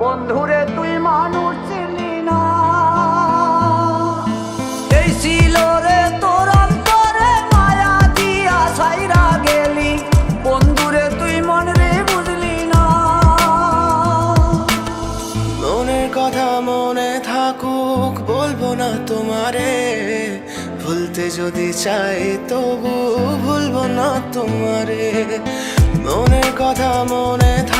বন্ধুরে, তুই মানুষ ছিলি না। এই ছিল রে তোর গেলি। বন্ধুরে, তুই মন রে বুঝলি না। মনের কথা মনে থাকুক, বলব না তোমারে। ভুলতে যদি চাই তবু ভুলবো না তোমারে। মনের কথা মনে থাকুক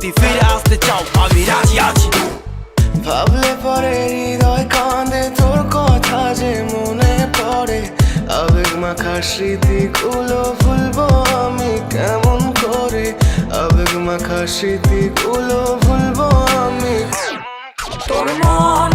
যদি ফিরে আসতে চাও আমি রাজি আছি। ভাবলে পরে হৃদয় কাঁদে তোর কথা যে মনে পড়ে। আবেগ মাখা স্মৃতিগুলো ভুলবো আমি কেমন করে? আবেগ মাখা স্মৃতিগুলো ভুলবো আমি। তোর মন